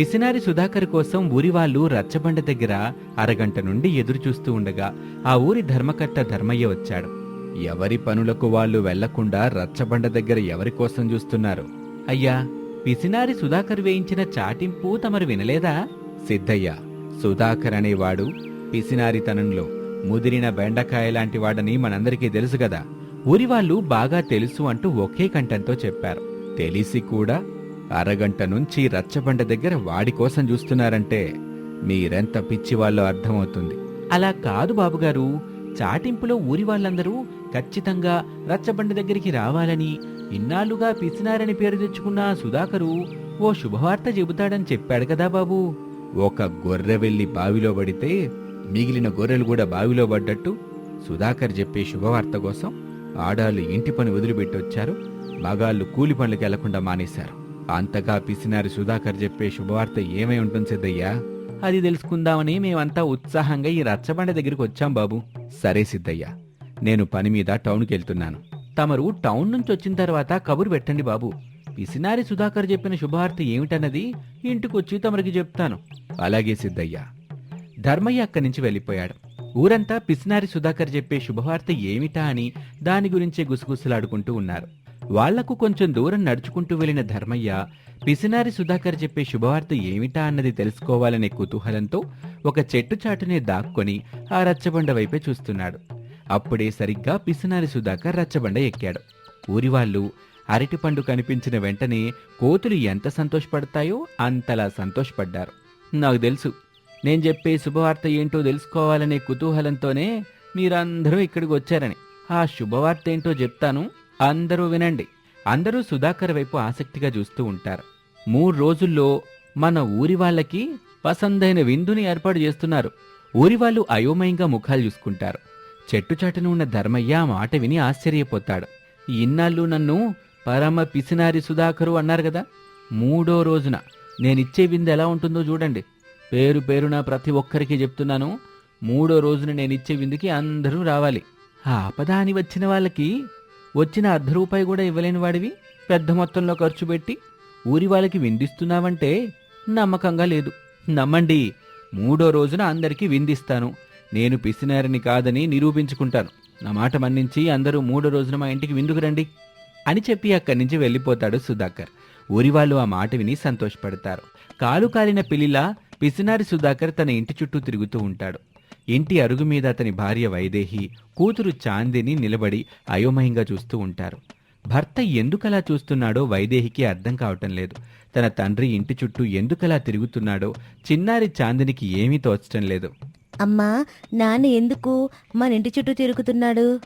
పిసినారి సుధాకర్ కోసం ఊరివాళ్ళు రచ్చబండ దగ్గర అరగంట నుండి ఎదురుచూస్తూ ఉండగా ఆ ఊరి ధర్మకర్త ధర్మయ్య వచ్చాడు. ఎవరి పనులకు వాళ్ళు వెళ్ళకుండా రచ్చబండ దగ్గర ఎవరి కోసం చూస్తున్నారు? అయ్యా పిసినారి సుధాకర్ వేయించిన చాటింపు తమరు వినలేదా? సిద్ధయ్య సుధాకర్ అనేవాడు పిసినారితనంలో ముదిరిన బెండకాయ లాంటి వాడని మనందరికీ తెలుసు కదా. బాగా తెలుసు అంటూ ఒకే కంఠంతో చెప్పారు. తెలిసి కూడా అరగంట నుంచి రచ్చబండ దగ్గర వాడి కోసం చూస్తున్నారంటే మీరెంత పిచ్చివాళ్ళో అర్థమవుతుంది. అలా కాదు బాబుగారు. చాటింపులో ఊరి వాళ్ళందరూ ఖచ్చితంగా రచ్చబండ దగ్గరికి రావాలని ఇన్నాళ్ళుగా పిసినారని పేరు తెచ్చుకున్న సుధాకరు ఓ శుభవార్త చెబుతాడని చెప్పాడు కదా బాబు. ఒక గొర్రె వెళ్ళి బావిలో పడితే మిగిలిన గొర్రెలు కూడా బావిలో పడ్డట్టు సుధాకర్ చెప్పే శుభవార్త కోసం ఆడాళ్ళు ఇంటి పని వదిలిపెట్టి వచ్చారు మగాళ్ళు కూలి పనులకు వెళ్ళకుండా మానేశారు. అంతగా పిసినారి సుధాకర్ చెప్పే శుభవార్త ఏమై ఉంటుంది సిద్ధయ్యా? అది తెలుసుకుందామని మేమంతా ఉత్సాహంగా ఈ రచ్చబండ దగ్గరికి వచ్చాం బాబు. సరే సిద్ధయ్య నేను పని మీద టౌన్కి వెళ్తున్నాను. తమరు టౌన్ నుంచి వచ్చిన తర్వాత కబురు పెట్టండి బాబు. పిసినారి సుధాకర్ చెప్పిన శుభవార్త ఏమిటన్నది ఇంటికొచ్చి తమరికి చెప్తాను. అలాగే సిద్ధయ్య ధర్మయ్య అక్కడి నుంచి వెళ్ళిపోయాడు. ఊరంతా పిసినారి సుధాకర్ చెప్పే శుభవార్త ఏమిటా అని దాని గురించే గుసగుసలాడుకుంటూ ఉన్నారు. వాళ్ళకు కొంచెం దూరం నడుచుకుంటూ వెళ్ళిన ధర్మయ్య పిసినారి సుధాకర్ చెప్పే శుభవార్త ఏమిటా అన్నది తెలుసుకోవాలనే కుతూహలంతో ఒక చెట్టు చాటునే దాక్కొని ఆ రచ్చబండ వైపే చూస్తున్నాడు. అప్పుడే సరిగ్గా పిసినారి సుధాకర్ రచ్చబండ ఎక్కాడు. ఊరివాళ్ళు అరటిపండు కనిపించిన వెంటనే కోతులు ఎంత సంతోషపడతాయో అంతలా సంతోషపడ్డారు. నాకు తెలుసు నేను చెప్పే శుభవార్త ఏంటో తెలుసుకోవాలనే కుతూహలంతోనే మీరందరూ ఇక్కడికి వచ్చారని. ఆ శుభవార్త ఏంటో చెప్తాను అందరూ వినండి. అందరూ సుధాకర్ వైపు ఆసక్తిగా చూస్తూ ఉంటారు. మూడు రోజుల్లో మన ఊరి వాళ్ళకి పసందైన విందుని ఏర్పాటు చేస్తున్నారు. ఊరి వాళ్ళు అయోమయంగా ముఖాలు చూసుకుంటారు. చెట్టు చాటున ఉన్న ధర్మయ్య ఆ మాట విని ఆశ్చర్యపోతాడు. ఇన్నాళ్ళు నన్ను పరమ పిసినారి సుధాకరు అన్నారు కదా. మూడో రోజున నేనిచ్చే విందు ఎలా ఉంటుందో చూడండి. పేరు పేరున ప్రతి ఒక్కరికి చెప్తున్నాను. మూడో రోజున నేనిచ్చే విందుకి అందరూ రావాలి. ఆ ఆపద అని వచ్చిన వాళ్ళకి వచ్చిన అర్ధ రూపాయి కూడా ఇవ్వలేని వాడివి పెద్ద మొత్తంలో ఖర్చు పెట్టి ఊరి వాళ్ళకి విందిస్తున్నావంటే నమ్మకంగా లేదు. నమ్మండి మూడో రోజున అందరికీ విందిస్తాను. నేను పిసినారిని కాదని నిరూపించుకుంటాను. నా మాట మన్నించి అందరూ మూడో రోజున మా ఇంటికి విందుకు రండి అని చెప్పి అక్కడి నుంచి వెళ్ళిపోతాడు సుధాకర్. ఊరి వాళ్ళు ఆ మాట విని సంతోషపడతారు. కాలు కాలిన పిల్లిలా పిసినారి సుధాకర్ తన ఇంటి చుట్టూ తిరుగుతూ ఉంటాడు. ఇంటి అరుగు మీద అతని భార్య వైదేహి కూతురు చాందిని నిలబడి అయోమయంగా చూస్తూ ఉంటారు. భర్త ఎందుకలా చూస్తున్నాడో వైదేహికి అర్థం కావటం లేదు. తన తండ్రి ఇంటి చుట్టూ ఎందుకలా తిరుగుతున్నాడో చిన్నారి చాందినికి ఏమీ తోచటం లేదు. అమ్మా నాన్న ఎందుకు మన ఇంటి చుట్టూ తిరుగుతున్నాడు?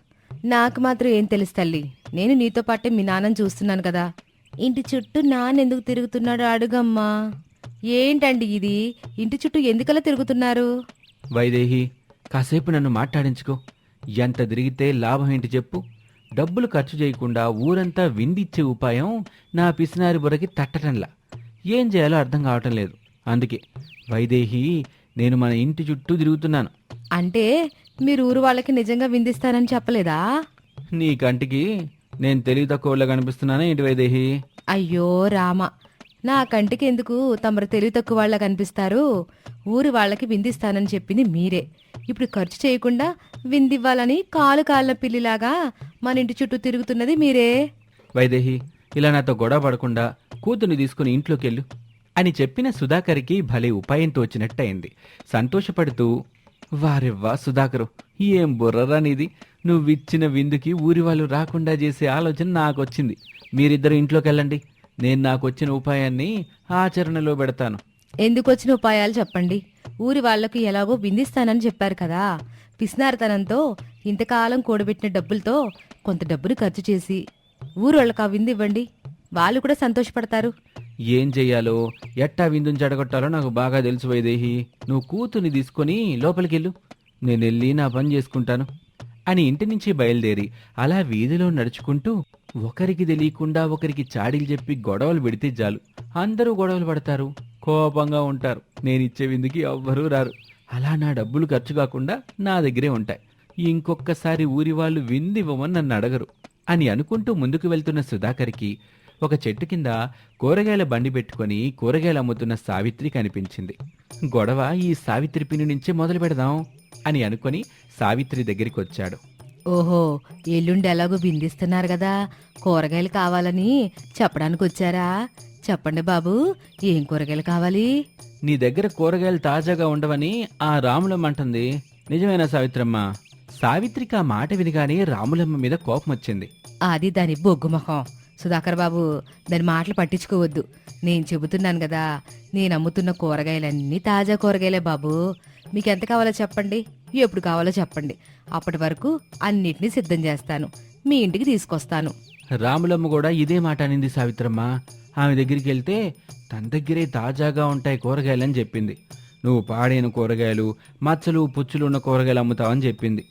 నాకు మాత్రం ఏం తెలుసు తల్లి. నేను నీతో పాటే మీ నాన్నని చూస్తున్నాను కదా. ఇంటి చుట్టూ నాన్న ఎందుకు తిరుగుతున్నాడు అడుగమ్మా. ఏంటండి ఇది? ఇంటి చుట్టూ ఎందుకలా తిరుగుతున్నారు? వైదేహి కాసేపు నన్ను మాట్లాడించుకో. ఎంత తిరిగితే లాభం ఏంటి చెప్పు. డబ్బులు ఖర్చు చేయకుండా ఊరంతా విందిచ్చే ఉపాయం నా పిసినారి బుర్రకి తట్టటంలా. ఏం చేయాలో అర్థం కావటం లేదు. అందుకే వైదేహి నేను మన ఇంటి చుట్టూ తిరుగుతున్నాను. అంటే మీరు ఊరు వాళ్ళకి నిజంగా విందిస్తానని చెప్పలేదా? నీ కంటికి నేను తెలివి తక్కువలా కనిపిస్తున్నానా ఏంటి వైదేహి? అయ్యో రామ నా కంటికి ఎందుకు తమరు తెలివి తక్కువ వాళ్ళ కనిపిస్తారు? ఊరి వాళ్ళకి విందిస్తానని చెప్పింది మీరే. ఇప్పుడు ఖర్చు చేయకుండా విందివ్వాలని కాలు కాళ్ళ పిల్లిలాగా మన ఇంటి చుట్టూ తిరుగుతున్నది మీరే. వైదేహి ఇలా నాతో గొడవ పడకుండా కూతుర్ని తీసుకుని ఇంట్లోకి వెళ్ళు అని చెప్పిన సుధాకర్కి భలే ఉపాయం తోచినట్టయింది సంతోషపడుతూ వారెవ్వా సుధాకరు ఏం బుర్రరా నీది? నువ్విచ్చిన విందుకి ఊరి వాళ్ళు రాకుండా చేసే ఆలోచన నాకొచ్చింది. మీరిద్దరు ఇంట్లోకి నేను నాకొచ్చిన ఉపాయాన్ని ఆచరణలో పెడతాను. ఎందుకు వచ్చిన ఉపాయాలు చెప్పండి. ఊరి వాళ్ళకు ఎలాగో విందిస్తానని చెప్పారు కదా. పిసినారితనంతో ఇంతకాలం కూడబెట్టిన డబ్బులతో కొంత డబ్బులు ఖర్చు చేసి ఊరు వాళ్ళకి ఆ విందు ఇవ్వండి. వాళ్ళు కూడా సంతోషపడతారు. ఏం చెయ్యాలో ఎట్టా విందుని చెడగొట్టాలో నాకు బాగా తెలుసు వైదేహి. నువ్వు కూతుర్ని తీసుకొని లోపలికెళ్ళు. నేను వెళ్ళి నా పని చేసుకుంటాను. అని ఇంటి నుంచి బయలుదేరి అలా వీధిలో నడుచుకుంటూ ఒకరికి తెలియకుండా ఒకరికి చాడీలు చెప్పి గొడవలు పెడితే చాలు. అందరూ గొడవలు పడతారు. కోపంగా ఉంటారు. నేనిచ్చే విందుకి ఎవ్వరూ రారు. అలా నా డబ్బులు ఖర్చు కాకుండా నా దగ్గరే ఉంటాయి. ఇంకొక్కసారి ఊరి వాళ్ళు విందివ్వమని నన్ను అడగరు అని అనుకుంటూ ముందుకు వెళ్తున్న సుధాకర్కి ఒక చెట్టు కింద కూరగాయల బండి పెట్టుకొని కూరగాయలు అమ్ముతున్న సావిత్రి కనిపించింది. గొడవ ఈ సావిత్రి పిన్ని నుంచే మొదలు పెడదాం అని అనుకొని సావిత్రి దగ్గరికి వచ్చాడు ఓహో ఎల్లుండి ఎలాగో బిందిస్తున్నారు కదా. కూరగాయలు కావాలని చెప్పడానికి వచ్చారా చెప్పండి బాబు ఏం కూరగాయలు కావాలి? నీ దగ్గర కూరగాయలు తాజాగా ఉండవని ఆ రాములమ్మ అంటుంది. నిజమేనా సావిత్రమ్మ? సావిత్రికి ఆ మాట వినగానే రాములమ్మ మీద కోపం వచ్చింది అది దాని బొగ్గు మొహం. సుధాకర్ బాబు దాని మాటలు పట్టించుకోవద్దు. నేను చెబుతున్నాను కదా నేను అమ్ముతున్న కూరగాయలన్నీ తాజా కూరగాయలే బాబు. మీకు ఎంత కావాలో చెప్పండి. ఎప్పుడు కావాలో చెప్పండి. అప్పటి వరకు అన్నిటినీ సిద్ధం చేస్తాను. మీ ఇంటికి తీసుకొస్తాను. రాములమ్మ కూడా ఇదే మాట అనింది సావిత్రమ్మ. ఆమె దగ్గరికి వెళ్తే తన దగ్గరే తాజాగా ఉంటాయి కూరగాయలని చెప్పింది. నువ్వు పాడైన కూరగాయలు మచ్చలు పుచ్చులు ఉన్న కూరగాయలు అమ్ముతావని చెప్పింది.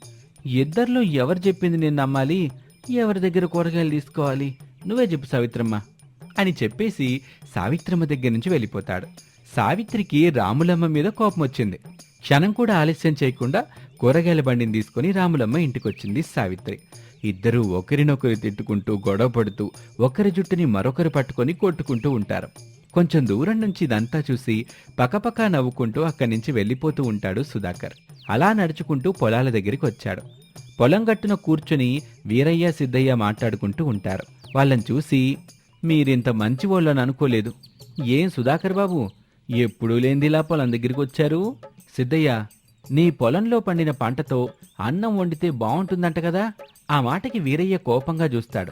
ఇద్దరిలో ఎవరు చెప్పింది నేను నమ్మాలి? ఎవరి దగ్గర కూరగాయలు తీసుకోవాలి? నువ్వే చెప్పు సావిత్రమ్మ అని చెప్పేసి సావిత్రమ్మ దగ్గర నుంచి వెళ్ళిపోతాడు. సావిత్రికి రాములమ్మ మీద కోపం వచ్చింది. క్షణం కూడా ఆలస్యం చేయకుండా కూరగాయల బండిని తీసుకొని రాములమ్మ ఇంటికొచ్చింది సావిత్రి. ఇద్దరూ ఒకరినొకరు తిట్టుకుంటూ గొడవ పడుతూ ఒకరి జుట్టుని మరొకరు పట్టుకొని కొట్టుకుంటూ ఉంటారు. కొంచెం దూరం నుంచి ఇదంతా చూసి పకపకా నవ్వుకుంటూ అక్కడి నుంచి వెళ్ళిపోతూ ఉంటాడు సుధాకర్. అలా నడుచుకుంటూ పొలాల దగ్గరికి వచ్చాడు. పొలం గట్టున కూర్చుని వీరయ్య సిద్ధయ్య మాట్లాడుకుంటూ ఉంటారు. వాళ్ళని చూసి మీరింత మంచి వాళ్ళని అనుకోలేదు. ఏం సుధాకర్ బాబు? ఎప్పుడూ లేనిదిలా పొలం దగ్గరికి వచ్చారు? సిద్ధయ్య నీ పొలంలో పండిన పంటతో అన్నం వండితే బాగుంటుందంట కదా? ఆ మాటకి వీరయ్య కోపంగా చూస్తాడు.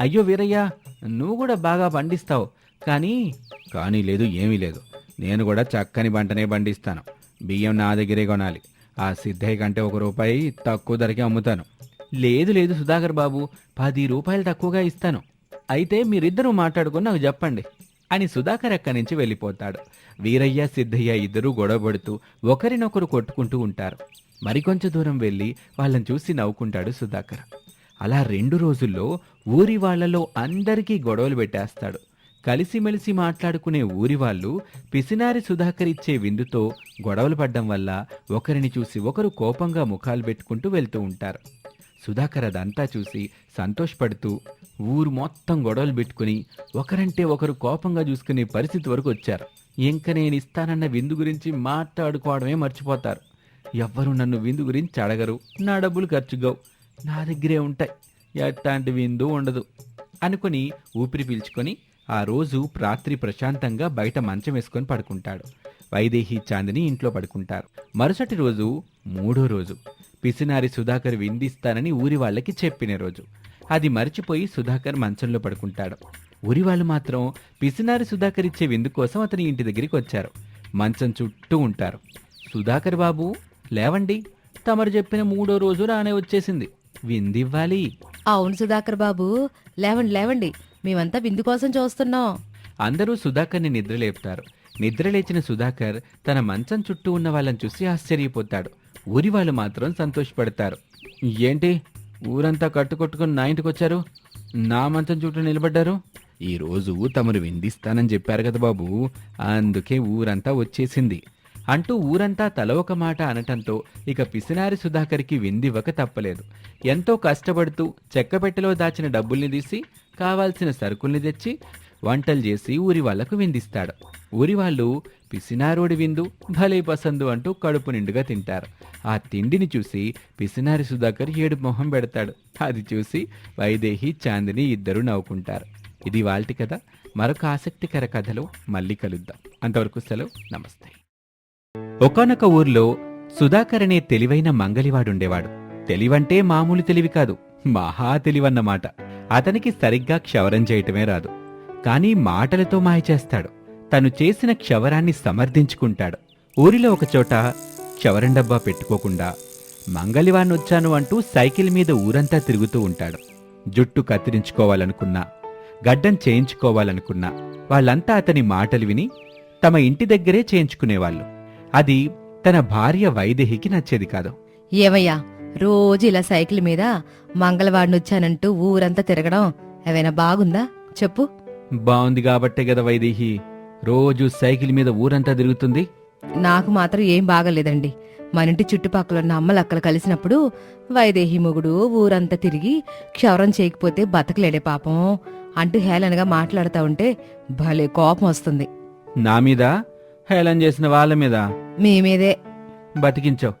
అయ్యో వీరయ్య నువ్వు కూడా బాగా పండిస్తావు. కానీ కానీ లేదు ఏమీ లేదు. నేను కూడా చక్కని పంటనే పండిస్తాను. బియ్యం నా దగ్గరే కొనాలి. ఆ సిద్ధయ్య కంటే ఒక రూపాయి తక్కువ ధరకే అమ్ముతాను. లేదు లేదు సుధాకర్ బాబు పది రూపాయలు తక్కువగా ఇస్తాను. అయితే మీరిద్దరూ మాట్లాడుకుని నాకు చెప్పండి. అని సుధాకర్ అక్కడి నుంచి వెళ్ళిపోతాడు. వీరయ్య సిద్ధయ్య ఇద్దరూ గొడవపడుతూ ఒకరినొకరు కొట్టుకుంటూ ఉంటారు. మరికొంచెం దూరం వెళ్ళి వాళ్ళని చూసి నవ్వుకుంటాడు సుధాకర్. అలా రెండు రోజుల్లో ఊరి వాళ్ళలో అందరికీ గొడవలు పెట్టేస్తాడు. కలిసిమెలిసి మాట్లాడుకునే ఊరి వాళ్ళు పిసినారి సుధాకర్ ఇచ్చే విందుతో గొడవలు పడ్డం వల్ల ఒకరిని చూసి ఒకరు కోపంగా ముఖాలు పెట్టుకుంటూ వెళ్తూ ఉంటారు. సుధాకర్ అదంతా చూసి సంతోషపడుతూ ఊరు మొత్తం గొడవలు పెట్టుకుని ఒకరంటే ఒకరు కోపంగా చూసుకునే పరిస్థితి వరకు వచ్చారు. ఇంక నేను ఇస్తానన్న విందు గురించి మాట్లాడుకోవడమే మర్చిపోతారు. ఎవ్వరు నన్ను విందు గురించి అడగరు. నా డబ్బులు ఖర్చుగావు నా దగ్గరే ఉంటాయి. ఎట్లాంటి విందు ఉండదు. అనుకుని ఊపిరి పీల్చుకొని ఆ రోజు రాత్రి ప్రశాంతంగా బయట మంచం వేసుకొని పడుకుంటాడు. వైదేహి చాందిని ఇంట్లో పడుకుంటారు. మరుసటి రోజు మూడో రోజు పిసినారి సుధాకర్ విందిస్తానని ఊరి వాళ్ళకి చెప్పిన రోజు. అది మర్చిపోయి సుధాకర్ మంచంలో పడుకుంటాడు. ఊరి వాళ్ళు మాత్రం పిసినారి సుధాకర్ ఇచ్చే విందు కోసం అతని ఇంటి దగ్గరికి వచ్చారు. మంచం చుట్టూ ఉంటారు. సుధాకర్ బాబు లేవండి. తమరు చెప్పిన మూడో రోజు రానే వచ్చేసింది. విందివ్వాలి. అవును సుధాకర్ బాబు. లేవండి లేవండి. మేమంతా బిందు కోసం చూస్తున్నాం. అందరూ సుధాకర్ని నిద్రలేపుతారు నిద్రలేచిన సుధాకర్ తన మంచం చుట్టూ ఉన్న వాళ్ళని చూసి ఆశ్చర్యపోతాడు. ఊరి వాళ్ళు మాత్రం సంతోషపడతారు. ఏంటి? ఊరంతా కట్టుకొట్టుకుని నా ఇంటికి వచ్చారు? నా మంచం చుట్టూ నిలబడ్డారు? ఈ రోజు తమరు విందిస్తానని చెప్పారు కదా బాబు. అందుకే ఊరంతా వచ్చేసింది. అంటూ ఊరంతా తల ఒక మాట అనటంతో ఇక పిసినారి సుధాకర్కి విందివ్వక తప్పలేదు. ఎంతో కష్టపడుతూ చెక్కపెట్టెలో దాచిన డబ్బుల్ని తీసి కావాల్సిన సరుకుల్ని తెచ్చి వంటలు చేసి ఊరి వాళ్ళకు విందిస్తాడు. ఊరి వాళ్ళు పిసినారోడి విందు భలే పసందు అంటూ కడుపు నిండుగా తింటారు. ఆ తిండిని చూసి పిసినారి సుధాకర్ ఏడు మొహం పెడతాడు. అది చూసి వైదేహి చాందిని ఇద్దరు నవ్వుకుంటారు. ఇది వాళ్ళటి కథ. మరొక ఆసక్తికర కథలో మళ్ళీ కలుద్దాం. అంతవరకు సెలవు. నమస్తే. ఒకానొక ఊర్లో సుధాకర్ అనే తెలివైన మంగలివాడుండేవాడు. తెలివంటే మామూలు తెలివి కాదు. మహా తెలివన్నమాట. అతనికి సరిగ్గా క్షవరం చేయటమే రాదు. కానీ మాటలతో మాయ చేస్తాడు. తను చేసిన క్షవరాన్ని సమర్థించుకుంటాడు. ఊరిలో ఒకచోట క్షవరం డబ్బా పెట్టుకోకుండా మంగళివాణ్ణొచ్చాను అంటూ సైకిల్ మీద ఊరంతా తిరుగుతూ ఉంటాడు. జుట్టు కత్తిరించుకోవాలనుకున్నా గడ్డం చేయించుకోవాలనుకున్నా వాళ్ళంతా అతని మాటలు విని తమ ఇంటి దగ్గరే చేయించుకునేవాళ్ళు. అది తన భార్య వైదేహికి నచ్చేది కాదు. ఏమయ్యా రోజు ఇలా సైకిల్ మీద మంగళవాడిని వచ్చానంటూ ఊరంతా తిరగడం ఏమైనా బాగుందా? చెప్పు. బాగుంది కాబట్టే కదా వైదేహి. రోజు సైకిల్ మీద ఊరంతా తిరుగుతుంది. నాకు మాత్రం ఏం బాగలేదండి. మన ఇంటి చుట్టుపక్కల ఉన్న అమ్మలక్కలు కలిసినప్పుడు వైదేహి మొగుడు ఊరంతా తిరిగి క్షవరం చేయకపోతే బతకలేడే పాపం అంటూ హేళనగా మాట్లాడుతా ఉంటే భలే కోపం వస్తుంది. నా మీద? హేళన చేసిన వాళ్ళ మీద? మేమేదే బతికించావు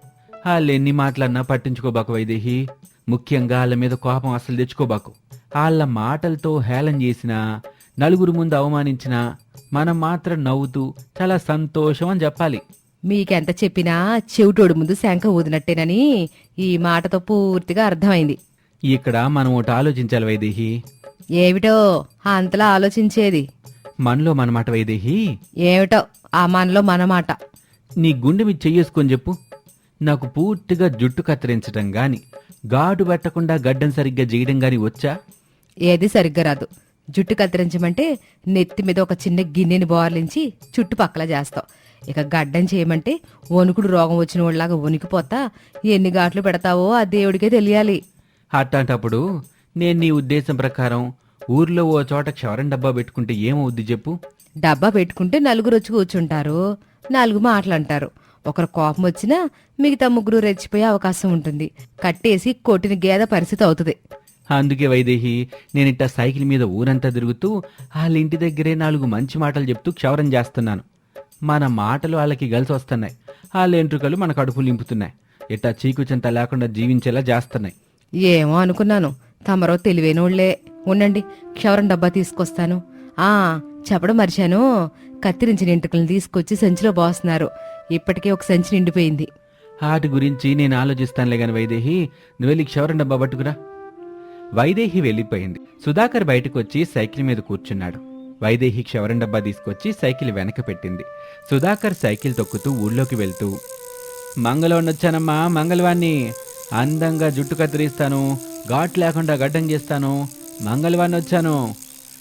వాళ్ళు ఎన్ని మాటలన్నా పట్టించుకోబాకు వైదేహి. ముఖ్యంగా వాళ్ళ మీద కోపం అసలు తెచ్చుకోబాకు వాళ్ళ మాటలతో హేళన చేసినా నలుగురు ముందు అవమానించినా మనం మాత్రం నవ్వుతూ చాలా సంతోషం అని చెప్పాలి. మీకెంత చెప్పినా చెవిటోడు ముందు శంఖ ఊదినట్టేనని ఈ మాటతో పూర్తిగా అర్థమైంది. ఇక్కడ మనం ఒకటి ఆలోచించాలి వైదేహి. ఏమిటో అంతలా ఆలోచించేది. మనలో మన మాట వైదేహి. ఏమిటో ఆ మనలో మన మాట. నీ గుండె మీద చెయ్యేసుకొని చెప్పు. నాకు పూర్తిగా జుట్టు కత్తిరించడం గాని గాడు పెట్టకుండా గడ్డం సరిగ్గా చేయడం గాని వచ్చా? ఏది సరిగ్గా రాదు. జుట్టు కత్తిరించమంటే నెత్తి మీద ఒక చిన్న గిన్నెని బోర్లించి చుట్టుపక్కల చేస్తావు ఇక గడ్డం చేయమంటే వణుకుడు రోగం వచ్చిన వాళ్ళలాగా వణికిపోతా. ఎన్ని ఘాట్లు పెడతావో ఆ దేవుడికే తెలియాలి. అట్లాంటప్పుడు నేను నీ ఉద్దేశం ప్రకారం ఊర్లో ఓ చోట క్షవరం డబ్బా పెట్టుకుంటే ఏమవుద్ది చెప్పు. డబ్బా పెట్టుకుంటే నలుగురు వచ్చి కూర్చుంటారు. నాలుగు మాటలంటారు ఒకరు కోపం వచ్చినా మిగతా ముగ్గురు రెచ్చిపోయే అవకాశం ఉంటుంది. కట్టేసి కొట్టిన గేద పరిస్థితి అవుతుంది. అందుకే వైదేహి నేను ఇట్టా సైకిల్ మీద ఊరంతా తిరుగుతూ వాళ్ళ ఇంటి దగ్గరే నాలుగు మంచి మాటలు చెప్తూ క్షవరం చేస్తున్నాను. మన మాటలు వాళ్ళకి కలిసి వస్తున్నాయి. వాళ్ళ ఎంట్రుకలు మన కడుపు నింపుతున్నాయి. ఇట్టా చీకుచెంత లేకుండా జీవించేలా చేస్తున్నాయి. ఏమో అనుకున్నాను. తమరో తెలివైనోళ్ళే. ఉండండి క్షవరం డబ్బా తీసుకొస్తాను. ఆ చెప్పడం మర్చాను. కత్తిరించిన ఎంటుకలను తీసుకొచ్చి సంచిలో పోస్తున్నారు. ఇప్పటికే ఒక సంచి నిండిపోయింది. వాటి గురించి నేను ఆలోచిస్తానులే గాని వైదేహి నువ్వు వెళ్ళి క్షవరం డబ్బా పట్టుకురా. వైదేహి వెళ్ళిపోయింది. సుధాకర్ బయటకొచ్చి సైకిల్ మీద కూర్చున్నాడు. వైదేహి క్షవరం డబ్బా తీసుకొచ్చి సైకిల్ వెనక పెట్టింది. సుధాకర్ సైకిల్ తొక్కుతూ ఊళ్ళోకి వెళ్తూ మంగళవాణ్ణి వచ్చానమ్మా మంగళవాణ్ణి అందంగా జుట్టు కత్తిరిస్తాను ఘాట్ లేకుండా గడ్డం చేస్తాను. మంగళవాణ్ణి వచ్చాను.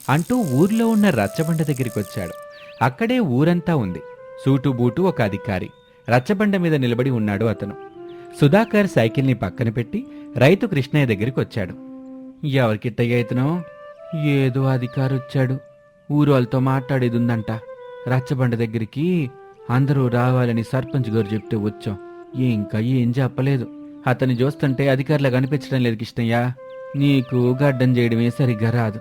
అంటూ ఊర్లో ఉన్న రచ్చబండ దగ్గరికి వచ్చాడు. అక్కడే ఊరంతా ఉంది. సూటు బూటు ఒక అధికారి. రచ్చబండ మీద నిలబడి ఉన్నాడు అతను. సుధాకర్ సైకిల్ని పక్కన పెట్టి రైతు కృష్ణయ్య దగ్గరికి వచ్చాడు. ఎవరికి ఇతను ఏదో అధికారి వచ్చాడు ఊరు వాళ్ళతో మాట్లాడేది ఉందంట రచ్చబండ దగ్గరికి అందరూ రావాలని సర్పంచ్ గారు చెప్తే వచ్చాం. ఇంకా ఏం చెప్పలేదు. అతన్ని చూస్తుంటే అధికారిలా కనిపించడం లేదు కృష్ణయ్య. నీకు గడ్డం చేయడమే సరిగ్గా రాదు.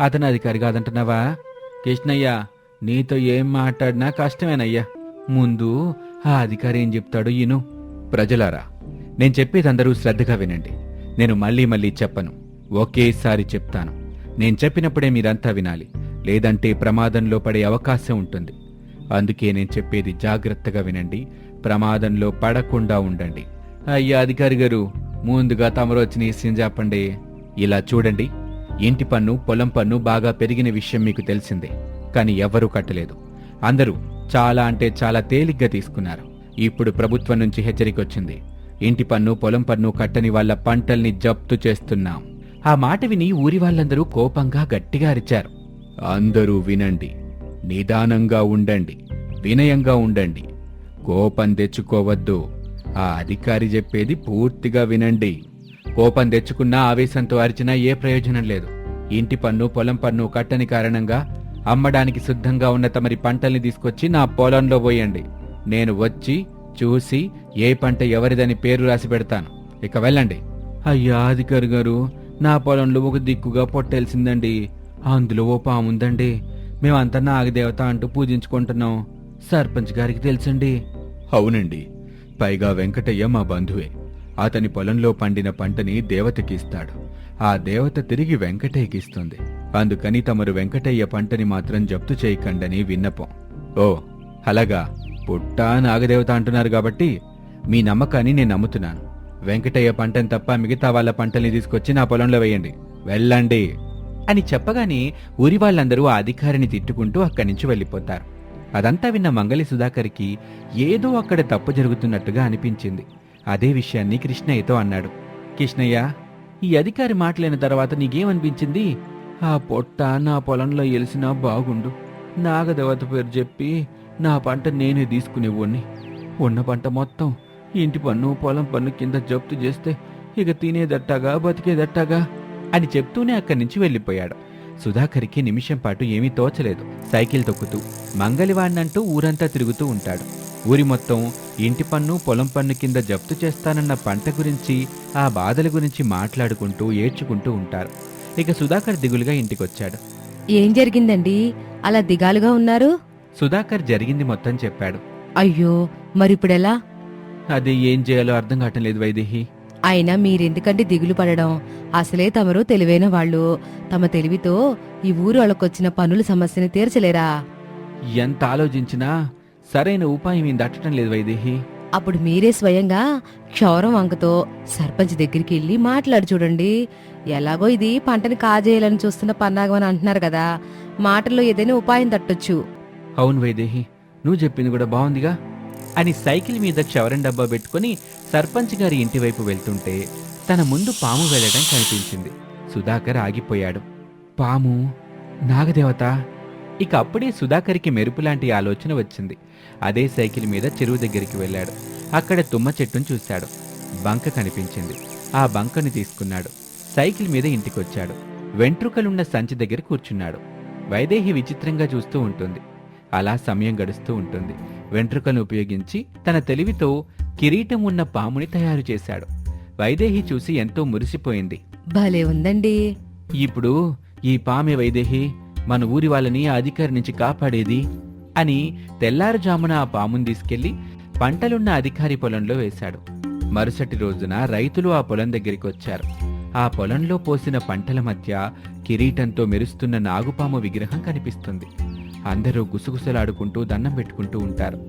అతను అధికారి కాదంటున్నావా? కృష్ణయ్య నీతో ఏం మాట్లాడినా కష్టమేనయ్యా. ముందు ఆ అధికారి ఏం చెప్తాడు ఈను ప్రజలారా నేను చెప్పేది అందరూ శ్రద్ధగా వినండి. నేను మళ్ళీ మళ్ళీ చెప్పను. ఒకేసారి చెప్తాను. నేను చెప్పినప్పుడే మీరంతా వినాలి. లేదంటే ప్రమాదంలో పడే అవకాశం ఉంటుంది. అందుకే నేను చెప్పేది జాగ్రత్తగా వినండి. ప్రమాదంలో పడకుండా ఉండండి. అయ్యా అధికారి గారు ముందుగా తమరు వచ్చిన విషయం చెప్పండి ఇలా చూడండి. ఇంటి పన్ను పొలం పన్ను బాగా పెరిగిన విషయం మీకు తెలిసిందే. కానీ ఎవ్వరూ కట్టలేదు. అందరూ చాలా అంటే చాలా తేలిగ్గా తీసుకున్నారు. ఇప్పుడు ప్రభుత్వం నుంచి హెచ్చరిక వచ్చింది. ఇంటి పన్ను పొలం పన్ను కట్టని వాళ్ళ పంటల్ని జప్తు చేస్తున్నాం. ఆ మాట విని ఊరి వాళ్ళందరూ కోపంగా గట్టిగా అరిచారు. అందరూ వినండి నిదానంగా ఉండండి వినయంగా ఉండండి. కోపం తెచ్చుకోవద్దు. ఆ అధికారి చెప్పేది పూర్తిగా వినండి. కోపం తెచ్చుకున్నా ఆవేశంతో అరిచినా ఏ ప్రయోజనం లేదు. ఇంటి పన్ను పొలం పన్ను కట్టని కారణంగా అమ్మడానికి సిద్ధంగా ఉన్న తమరి పంటల్ని తీసుకొచ్చి నా పొలంలో పోయండి. నేను వచ్చి చూసి ఏ పంట ఎవరిదని పేరు రాసి పెడతాను. ఇక వెళ్ళండి. అయ్యా అధికారి గారు నా పొలంలో ఒక దిక్కుగా పొట్టేల్సిందండి. అందులో ఓ పాముందండి. మేమంతా నాగదేవత అంటూ పూజించుకుంటున్నాం. సర్పంచ్ గారికి తెలుసండి. అవునండి. పైగా వెంకటయ్య మా బంధువే. అతని పొలంలో పండిన పంటని దేవతకి ఇస్తాడు. ఆ దేవత తిరిగి వెంకటయ్యకి ఇస్తుంది. అందుకని తమరు వెంకటయ్య పంటని మాత్రం జప్తు చేయకండని విన్నపం. ఓ అలాగా. పుట్ట నాగదేవత అంటున్నారు కాబట్టి మీ నమ్మకాన్ని నేను నమ్ముతున్నాను. వెంకటయ్య పంటని తప్ప మిగతా వాళ్ళ పంటల్ని తీసుకొచ్చి నా పొలంలో వేయండి. వెళ్ళండి. అని చెప్పగానే ఊరి వాళ్ళందరూ ఆ అధికారిని తిట్టుకుంటూ అక్కడి నుంచి వెళ్ళిపోతారు. అదంతా విన్న మంగళి సుధాకర్కి ఏదో అక్కడ తప్పు జరుగుతున్నట్టుగా అనిపించింది. అదే విషయాన్ని కృష్ణయ్యతో అన్నాడు. కృష్ణయ్య ఈ అధికారి మాట్లాడిన తర్వాత నీకేమనిపించింది? ఆ పొట్ట నా పొలంలో ఎలిసినా బాగుండు. నాగదేవత పేరు చెప్పి నా పంట నేనే తీసుకునేవాణ్ణి. ఉన్న పంట మొత్తం ఇంటి పన్ను పొలం పన్ను కింద జప్తు చేస్తే ఇక తినేదట్టాగా బతికేదట్టాగా అని చెప్తూనే అక్కడి నుంచి వెళ్ళిపోయాడు. సుధాకర్కి నిమిషం పాటు ఏమీ తోచలేదు. సైకిల్ తొక్కుతూ మంగళవాణ్ణంటూ ఊరంతా తిరుగుతూ ఉంటాడు. ఊరి మొత్తం ఇంటి పన్ను పొలం పన్ను కింద జప్తు చేస్తానన్న పంట గురించి ఆ బాధల గురించి మాట్లాడుకుంటూ ఏడ్చుకుంటూ ఉంటారు. ఇక సుధాకర్ దిగులుగా ఇంటికొచ్చాడు. ఏం జరిగిందండి? అలా దిగాలుగా ఉన్నారు? సుధాకర్ జరిగింది మొత్తం చెప్పాడు. అయ్యో మరిప్పుడెలా? అది ఏం చేయాలో అర్థం కావటం లేదు వైదేహి. అయినా మీరెందుకంటే దిగులు పడడం? అసలే తమరు తెలివైన వాళ్ళు. తమ తెలివితో ఈ ఊరు వాళ్ళకొచ్చిన పనుల సమస్యని తీర్చలేరా? ఎంత ఆలోచించినా సరైన ఉపాయం ఏం దట్టడం లేదు వైదేహి. అప్పుడు మీరే స్వయంగా క్షౌరం వంకతో సర్పంచ్ దగ్గరికి వెళ్ళి మాట్లాడి చూడండి. ఎలాగో ఇది పంటని కాజేయాలని చూస్తున్న పన్నాగం అని అంటున్నారు కదా. మాటల్లో ఏదైనా ఉపాయం తట్టొచ్చు. అవును వైదేహి. నువ్వు చెప్పింది కూడా బాగుందిగా. అని సైకిల్ మీద చవరం డబ్బా పెట్టుకుని సర్పంచ్ గారి ఇంటి వైపు వెళ్తుంటే తన ముందు పాము వెళ్ళడం కనిపించింది. సుధాకర్ ఆగిపోయాడు. పాము నాగదేవత. ఇక అప్పుడే సుధాకర్కి మెరుపులాంటి ఆలోచన వచ్చింది. అదే సైకిల్ మీద చెరువు దగ్గరికి వెళ్ళాడు. అక్కడ తుమ్మ చెట్టును చూశాడు. బంక కనిపించింది. ఆ బంకను తీసుకున్నాడు. సైకిల్ మీద ఇంటికొచ్చాడు. వెంట్రుకలున్న సంచి దగ్గర కూర్చున్నాడు. వైదేహి విచిత్రంగా చూస్తూ ఉంటుంది. అలా సమయం గడుస్తూ ఉంటుంది. వెంట్రుకలను ఉపయోగించి తన తెలివితో కిరీటం ఉన్న పాముని తయారు చేశాడు. వైదేహి చూసి ఎంతో మురిసిపోయింది. భలే ఉందండి. ఇప్పుడు ఈ పామె వైదేహి మన ఊరి వాళ్ళని ఆ అధికారి నుంచి కాపాడేది అని తెల్లారుజామున ఆ పాముని తీసుకెళ్ళి పంటలున్న అధికారి పొలంలో వేశాడు. మరుసటి రోజున రైతులు ఆ పొలం దగ్గరికి వచ్చారు. ఆ పొలంలో పోసిన పంటల మధ్య కిరీటంతో మెరుస్తున్న నాగుపాము విగ్రహం కనిపిస్తుంది. అందరూ గుసగుసలాడుకుంటూ దండం పెట్టుకుంటూ ఉంటారు.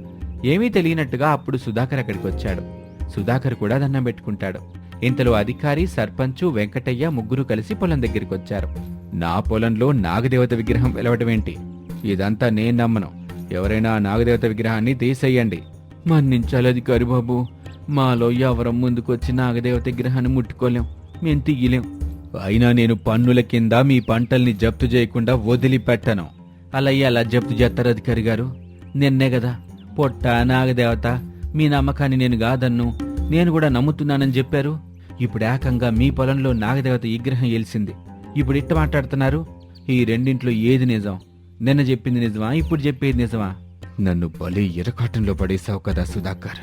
ఏమీ తెలియనట్టుగా అప్పుడు సుధాకర్ అక్కడికి వచ్చాడు. సుధాకర్ కూడా దండం పెట్టుకుంటాడు. ఇంతలో అధికారి సర్పంచు వెంకటయ్య ముగ్గురు కలిసి పొలం దగ్గరికి వచ్చారు. నా పొలంలో నాగదేవత విగ్రహం వెలవటమేంటి ఇదంతా నేను నమ్మను. ఎవరైనా నాగదేవత విగ్రహాన్ని తీసేయండి. మన్నించాలి అధికారి బాబు. మాలో ఎవరం ముందుకొచ్చి నాగదేవత విగ్రహాన్ని ముట్టుకోలేం. మేం తీయలేం అయినా నేను పన్నుల కింద మీ పంటల్ని జప్తు చేయకుండా వదిలిపెట్టను. అలా అలా జప్తు చేస్తారు అధికారి గారు నిన్నే కదా పొట్ట నాగదేవత మీ నమ్మకాన్ని నేను కాదన్ను నేను కూడా నమ్ముతున్నానని చెప్పారు. ఇప్పుడు ఏకంగా మీ పొలంలో నాగదేవత విగ్రహం ఎలిసింది ఇప్పుడు ఇట్ట మాట్లాడుతున్నారు ఈ రెండింట్లో ఏది నిజం? నిన్న చెప్పింది నిజమా? ఇప్పుడు చెప్పేది నిజమా? నన్ను బలి ఎరకాటంలో పడేశావు కదా సుధాకర్.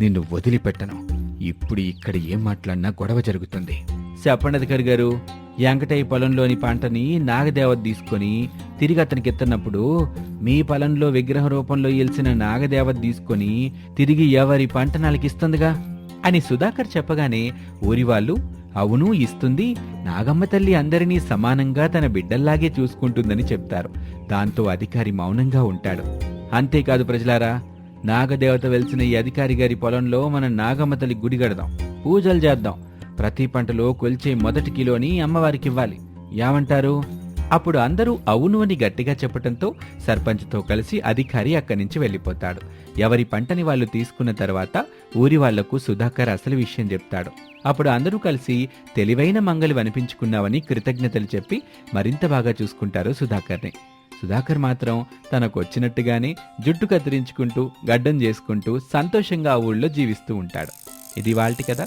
నిన్ను వదిలిపెట్టను. ఇప్పుడు ఇక్కడ ఏం మాట్లాడినా గొడవ జరుగుతుంది. చెప్పండి అధికారి గారు వెంకటయ్య పొలంలోని పంటని నాగదేవత తీసుకొని తిరిగి అతనికి ఎత్తనప్పుడు మీ పొలంలో విగ్రహ రూపంలో ఎలిసిన నాగదేవత తీసుకొని తిరిగి ఎవరి పంట నలికిస్తుందిగా అని సుధాకర్ చెప్పగానే ఊరి వాళ్ళు అవును ఇస్తుంది. నాగమ్మ తల్లి అందరినీ సమానంగా తన బిడ్డల్లాగే చూసుకుంటుందని చెప్తారు. దాంతో అధికారి మౌనంగా ఉంటాడు. అంతేకాదు ప్రజలారా నాగదేవత వెలిసిన ఈ అధికారి గారి పొలంలో మన నాగమ్మ తల్లి గుడి కడదాం. పూజలు చేద్దాం. ప్రతి పంటలో కొలిచే మొదటి కిలోని అమ్మవారికి ఇవ్వాలి ఏమంటారు అప్పుడు అందరూ అవును అని గట్టిగా చెప్పటంతో సర్పంచ్తో కలిసి అధికారి అక్కడి నుంచి వెళ్ళిపోతాడు. ఎవరి పంటని వాళ్ళు తీసుకున్న తర్వాత ఊరి వాళ్ళకు సుధాకర్ అసలు విషయం చెప్తాడు. అప్పుడు అందరూ కలిసి తెలివైన మంగలి అనిపించుకున్నావని కృతజ్ఞతలు చెప్పి మరింత బాగా చూసుకుంటారు సుధాకర్ని. సుధాకర్ మాత్రం తనకు వచ్చినట్టుగానే జుట్టు కత్తిరించుకుంటూ గడ్డం చేసుకుంటూ సంతోషంగా ఆ ఊళ్ళో జీవిస్తూ ఉంటాడు. ఇది వాళ్ళటి కదా